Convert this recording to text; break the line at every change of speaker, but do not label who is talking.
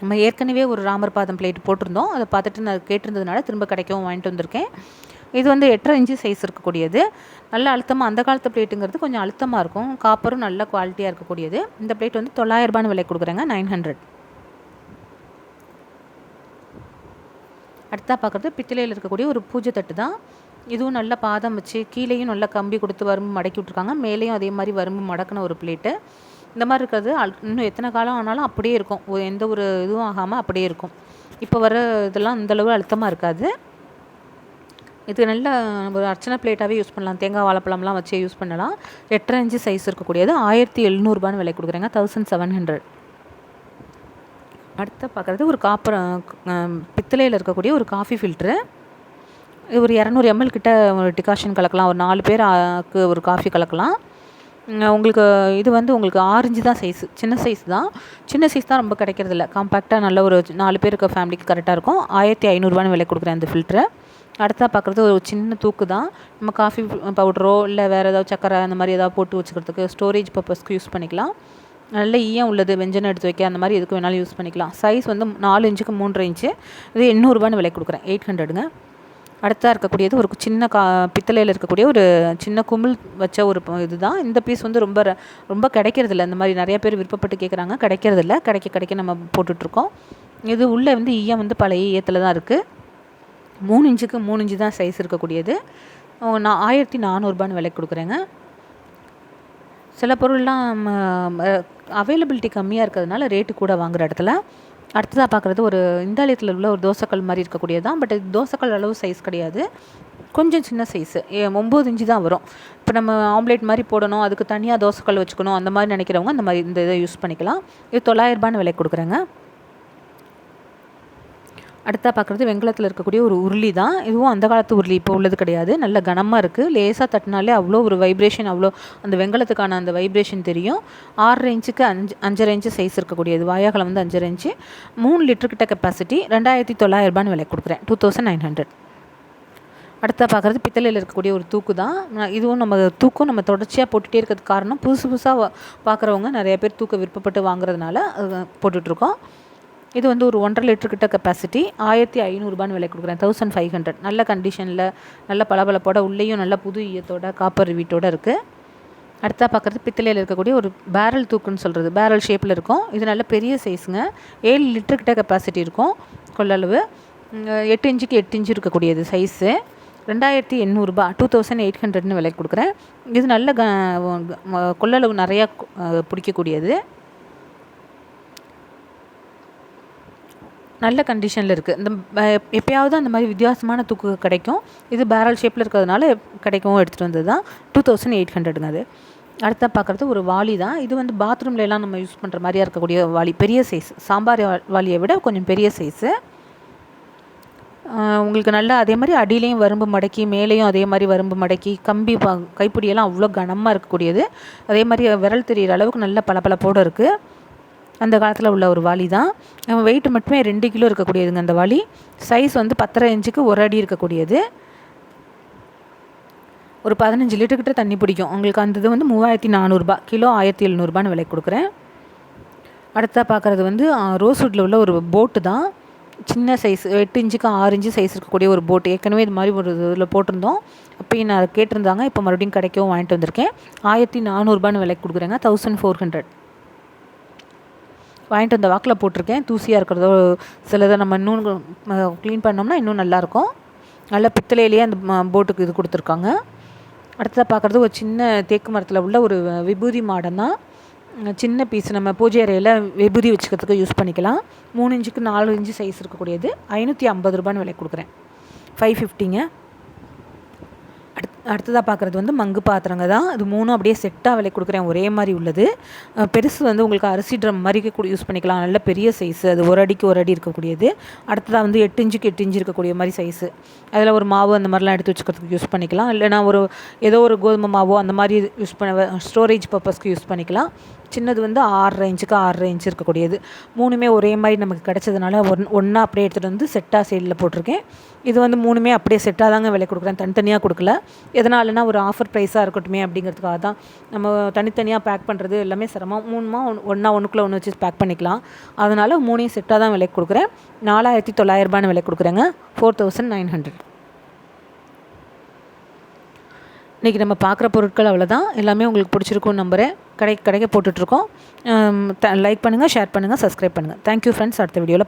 நம்ம ஏற்கனவே ஒரு ராமர் பாதம் பிளேட் போட்டிருந்தோம். அதை பார்த்துட்டு நான் கேட்டிருந்ததுனால திரும்ப கிடைக்கவும் வாங்கிட்டு வந்திருக்கேன். இது வந்து எட்டரை இன்ச்சு சைஸ் இருக்கக்கூடியது. நல்ல அழுத்தமாக அந்த காலத்து பிளேட்டுங்கிறது கொஞ்சம் அழுத்தமாக இருக்கும். காப்பரும் நல்ல குவாலிட்டியாக இருக்கக்கூடியது. இந்த பிளேட் வந்து தொள்ளாயிரரூபான்னு விலை கொடுக்குறேங்க. நைன் ஹண்ட்ரட் அடுத்தா பார்க்குறது பித்தளையில் இருக்கக்கூடிய ஒரு பூஜை தட்டு தான். இதுவும் நல்ல பாதம் வச்சு கீழேயும் நல்லா கம்பி கொடுத்து வரும்பு மடக்கி விட்ருக்காங்க மேலேயும் அதே மாதிரி வரும்பு மடக்கின ஒரு பிளேட்டு இந்த மாதிரி இருக்கிறது அல் இன்னும் எத்தனை காலம் ஆனாலும் அப்படியே இருக்கும். எந்த ஒரு இதுவும் ஆகாமல் அப்படியே இருக்கும். இப்போ வர இதெல்லாம் அந்தளவு அழுத்தமாக இருக்காது. இது நல்ல ஒரு அர்ச்சனை பிளேட்டாகவே யூஸ் பண்ணலாம். தேங்காய் வாழைப்பழம்லாம் வச்சு யூஸ் பண்ணலாம். எட்டரை இன்ச்சு சைஸ் இருக்கக்கூடியது. ஆயிரத்தி எழுநூறுபான்னு விலை கொடுக்குறாங்க. தௌசண்ட் செவன் ஹண்ட்ரட் அடுத்து பார்க்குறது ஒரு காப்பர் பித்தளையில் இருக்கக்கூடிய ஒரு காஃபி ஃபில்ட்ரு இது ஒரு இரநூறு எம்எல் கிட்ட ஒரு டிகாஷன் கலக்கலாம். ஒரு நாலு பேருக்கு ஒரு காஃபி கலக்கலாம். உங்களுக்கு இது வந்து உங்களுக்கு ஆரஞ்சு தான் சைஸு சின்ன சைஸ் தான். சின்ன சைஸ் தான் ரொம்ப கிடைக்கிறதில்ல. காம்பேக்டாக நல்ல ஒரு நாலு பேருக்கு ஃபேமிலிக்கு கரெக்டாக இருக்கும். ஆயிரத்தி ஐநூறுரூவான்னு விலை கொடுக்குறேன் அந்த ஃபில்ட்ரு அடுத்தா பார்க்குறது ஒரு சின்ன தூக்கு தான். நம்ம காஃபி பவுடரோ இல்லை வேறு ஏதாவது சக்கரை அந்த மாதிரி ஏதாவது போட்டு வச்சுக்கிறதுக்கு ஸ்டோரேஜ் பர்பஸ்க்கு யூஸ் பண்ணிக்கலாம். நல்ல ஈயம் உள்ளது வெஞ்சனம் எடுத்து வைக்க அந்த மாதிரி எதுக்கு வேணாலும் யூஸ் பண்ணிக்கலாம். சைஸ் வந்து நாலு இன்ச்சுக்கு மூன்றரை இன்ச்சு. இது எண்ணூறுரூவான்னு விலை கொடுக்குறேன். எயிட் ஹண்ட்ரடுங்க அடுத்ததாக இருக்கக்கூடியது ஒரு சின்ன கா பித்தளையில் இருக்கக்கூடிய ஒரு சின்ன குமிழ் வச்ச ஒரு இதுதான். இந்த பீஸ் வந்து ரொம்ப ர- ரொம்ப கிடைக்கிறதில்ல. இந்த மாதிரி நிறைய பேர் விருப்பப்பட்டு கேட்குறாங்க கிடைக்கிறதில்ல. கிடைக்க கிடைக்க நம்ம போட்டுட்ருக்கோம். இது உள்ளே வந்து ஈயம் வந்து பழைய ஈயத்தில் தான் இருக்குது மூணு இன்ச்சுக்கு மூணு இன்ச்சு தான் சைஸ் இருக்கக்கூடியது. நான் ஆயிரத்தி நானூறுபான்னு விலை கொடுக்குறேங்க. சில பொருள்லாம் அவைலபிலிட்டி கம்மியாக இருக்கிறதுனால ரேட்டு கூட வாங்குகிற இடத்துல. அடுத்ததாக பார்க்குறது ஒரு இந்தாலியத்தில் உள்ள ஒரு தோசைக்கல் மாதிரி இருக்கக்கூடியது தான் பட் தோசைக்கல் அளவு சைஸ் கிடையாது. கொஞ்சம் சின்ன சைஸு ஒம்பது இன்ச்சு தான் வரும். இப்போ நம்ம ஆம்லேட் மாதிரி போடணும் அதுக்கு தனியாக தோசைக்கல் வச்சுக்கணும் அந்த மாதிரி நினைக்கிறவங்க அந்த மாதிரி இந்த இதை யூஸ் பண்ணிக்கலாம். இது தொள்ளாயிரரூபான்னு விலை கொடுக்குறேங்க. அடுத்தா பார்க்குறது வெங்கலத்தில் இருக்கக்கூடிய ஒரு உருளி தான். இதுவும் அந்த காலத்து உருளி இப்போ உள்ளது கிடையாது. நல்ல கனமாக இருக்குது லேசாக தட்டினாலே அவ்வளோ ஒரு வைப்ரேஷன் அவ்வளோ அந்த வெங்கலத்துக்கான அந்த வைப்ரேஷன் தெரியும். ஆறரை இன்ச்சுக்கு அஞ்சு அஞ்சரை இன்ச்சு சைஸ் இருக்கக்கூடியது. வாயாகலம் வந்து அஞ்சரை இன்ச்சு. மூணு லிட்டர் கிட்ட கெப்பாசிட்டி ரெண்டாயிரத்தி தொள்ளாயிரரூபான்னு விலை கொடுக்குறேன். டூ தௌசண்ட் நைன் ஹண்ட்ரட் அடுத்த பார்க்குறது பித்தளையில் இருக்கக்கூடிய ஒரு தூக்கு தான். நான் இதுவும் நம்ம தூக்கம் நம்ம தொடர்ச்சியாக போட்டுகிட்டே இருக்கிறதுக்கு காரணம் புதுசு புதுசாக பார்க்குறவங்க நிறைய பேர் தூக்க விருப்பப்பட்டு வாங்குறதுனால அது போட்டுட்ருக்கோம் இது வந்து ஒரு ஒன்றரை லிட்டர் கிட்ட கெப்பாசிட்டி ஆயிரத்தி ஐநூறுரூபான்னு விலை கொடுக்குறேன். தௌசண்ட் ஃபைவ் ஹண்ட்ரட் நல்ல கண்டிஷனில் நல்ல பளபளப்போட உள்ளேயும் நல்ல புது ஈயத்தோட காப்பர் வீட்டோட இருக்குது அடுத்தா பார்க்குறது பித்தளையில் இருக்கக்கூடிய ஒரு பேரல் தூக்குன்னு சொல்கிறது பேரல் ஷேப்பில் இருக்கும். இது நல்ல பெரிய சைஸுங்க ஏழு லிட்டர் கிட்ட கெப்பாசிட்டி இருக்கும். கொள்ளளவு. எட்டு இன்ச்சுக்கு எட்டு இன்ச்சு இருக்கக்கூடியது சைஸு ரெண்டாயிரத்தி எண்ணூறுபா டூ தௌசண்ட் எயிட் ஹண்ட்ரட்னு விலை கொடுக்குறேன். இது நல்ல க கொள்ளளவு நிறையா பிடிக்கக்கூடியது. நல்ல கண்டிஷனில் இருக்குது இந்த எப்பயாவது அந்த மாதிரி வித்தியாசமான தூக்கு கிடைக்கும். இது பேரல் ஷேப்பில் இருக்கிறதுனால கிடைக்கவும் எடுத்துகிட்டு வந்தது தான் டூ தௌசண்ட் எயிட் ஹண்ட்ரடுங்க அது. அடுத்த பார்க்குறது ஒரு வாளி தான். இது வந்து பாத்ரூம்ல எல்லாம் நம்ம யூஸ் பண்ணுற மாதிரியாக இருக்கக்கூடிய வாளி. பெரிய சைஸ் சாம்பார் வா- வாளியை விட கொஞ்சம் பெரிய சைஸு உங்களுக்கு நல்லா அதே மாதிரி அடியிலையும் வரும்பு மடக்கி மேலேயும் அதே மாதிரி வரும்பு மடக்கி கம்பி ப கைப்பிடியெல்லாம் அவ்வளோ கனமாக இருக்கக்கூடியது. அதே மாதிரி விரல் தெரியிற அளவுக்கு நல்ல பளபளப்போடு இருக்குது அந்த காலத்தில் உள்ள ஒரு வாளி தான். வெயிட் மட்டுமே ரெண்டு கிலோ இருக்கக்கூடியதுங்க அந்த வாளி. சைஸ் வந்து பத்தரை இன்ச்சுக்கு ஒரு அடி இருக்கக்கூடியது. ஒரு பதினஞ்சு லிட்டர்கிட்ட தண்ணி பிடிக்கும். உங்களுக்கு அந்த இது வந்து மூவாயிரத்தி நானூறுரூபா கிலோ ஆயிரத்தி எழுநூறுபான்னு விலை கொடுக்குறேன். அடுத்தா பார்க்குறது வந்து ரோஸ்வுட்டில் உள்ள ஒரு போட்டு தான். சின்ன சைஸ் எட்டு இன்ச்சுக்கு ஆறு இன்ச்சு சைஸ் இருக்கக்கூடிய ஒரு போட்டு ஏற்கனவே இது மாதிரி ஒரு இதில் போட்டிருந்தோம். அப்போயும் நான் கேட்டிருந்தாங்க. இப்போ மறுபடியும் கிடைக்கவும் வாங்கிட்டு வந்திருக்கேன். ஆயிரத்தி நானூறுபான்னு விலை கொடுக்குறேங்க. தௌசண்ட் ஃபோர் ஹண்ட்ரட் வாங்கிட்டு வந்த வாக்கில் போட்டிருக்கேன். தூசியாக இருக்கிறதோ சிலதை நம்ம இன்னும் க்ளீன் பண்ணோம்னா இன்னும் நல்லாயிருக்கும். நல்லா பித்தளையிலேயே அந்த போட்டுக்கு இது கொடுத்துருக்காங்க. அடுத்ததாக பார்க்குறது ஒரு சின்ன தேக்கு மரத்தில் உள்ள ஒரு விபூதி மாடம் தான் சின்ன பீஸ் நம்ம பூஜை அறையில் விபூதி வச்சுக்கிறதுக்கு யூஸ் பண்ணிக்கலாம். மூணு இன்ச்சுக்கு நாலு இன்ச்சு சைஸ் இருக்கக்கூடியது. ஐநூற்றி ஐம்பது ரூபான்னு விலை கொடுக்குறேன். ஃபைவ் ஃபிஃப்டிங்க அடுத்ததாக பார்க்குறது வந்து மங்கு பாத்திரங்க தான். இது மூணும் அப்படியே செட்டாக விலை கொடுக்குறேன். ஒரே மாதிரி உள்ளது. பெருசு வந்து உங்களுக்கு அரிசி ட்ரம் மாதிரி கூட யூஸ் பண்ணிக்கலாம். நல்ல பெரிய சைஸு அது ஒரு அடிக்கு ஒரு அடி இருக்கக்கூடியது. அடுத்ததாக வந்து எட்டு இஞ்சுக்கு எட்டு இஞ்சு இருக்கக்கூடிய மாதிரி சைஸு அதில் ஒரு மாவு அந்த மாதிரிலாம் எடுத்து வச்சுக்கிறதுக்கு யூஸ் பண்ணிக்கலாம். இல்லைனா ஒரு ஏதோ ஒரு கோதுமை மாவோ அந்த மாதிரி யூஸ் பண்ண ஸ்டோரேஜ் பர்பஸ்க்கு யூஸ் பண்ணிக்கலாம். சின்னது வந்து ஆறு ரேஞ்சுக்கு ஆறு ரேஞ்ச் இருக்கக்கூடியது. மூணுமே ஒரே மாதிரி நமக்கு கிடச்சதுனால ஒன் ஒன்றா அப்படியே எடுத்துகிட்டு வந்து செட்டாக சைடில் போட்டிருக்கேன். இது வந்து மூணுமே அப்படியே செட்டாக தாங்க விலை கொடுக்குறேன். தனித்தனியாக கொடுக்கல. எதனாலனா ஒரு ஆஃபர் ப்ரைஸாக இருக்கட்டுமே அப்படிங்கிறதுக்காக தான். நம்ம தனித்தனியாக பேக் பண்ணுறது எல்லாமே சிரமம். மூணுமா ஒன்றா ஒன்றுக்குள்ளே ஒன்று வச்சு பேக் பண்ணிக்கலாம். அதனால் மூணையும் செட்டாக தான் விலை கொடுக்குறேன். நாலாயிரத்தி தொள்ளாயிரரூபான்னு விலை கொடுக்குறேங்க. ஃபோர் தௌசண்ட் நைன் ஹண்ட்ரட் இன்றைக்கி நம்ம பார்க்குற பொருட்கள் அவ்வளோதான் எல்லாமே உங்களுக்கு பிடிச்சிருக்கும்னு நம்புகிறேன் கடை கடைக்கு போட்டுட்ருக்கோம். லைக் பண்ணுங்கள் ஷேர் பண்ணுங்கள் சப்ஸ்கிரைப் பண்ணுங்கள் தேங்க்யூ ஃப்ரெண்ட்ஸ் அடுத்த வீடியோவில்